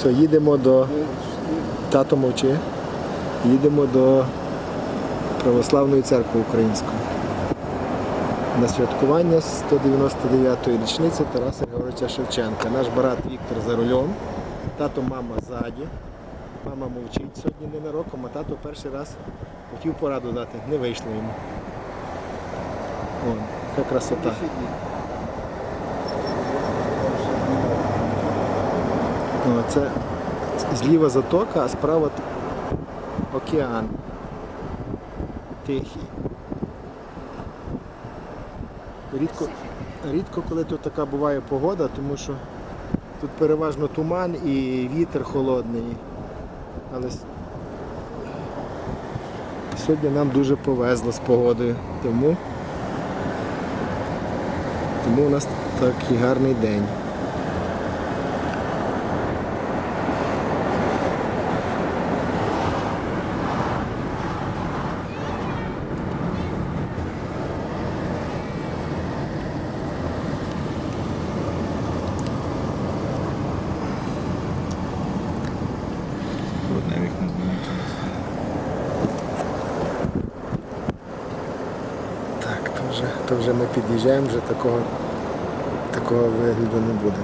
Все, їдемо до тато мовчи. Їдемо до Православної церкви Української. На святкування 199-ї річниці Тараса Григоровича Шевченка. Наш брат Віктор за рулем, тато мама ззаді. Мама мовчить сьогодні ненароком, а тато перший раз хотів пораду дати, не вийшло йому. О, яка красота. Це зліва затока, а справа океан. Тихий. Рідко, рідко коли тут така буває погода, тому що тут переважно туман і вітер холодний. Але сьогодні нам дуже повезло з погодою, тому, тому у нас такий гарний день. Так, то вже, то вже ми під'їжджаємо, вже такого, такого вигляду не буде.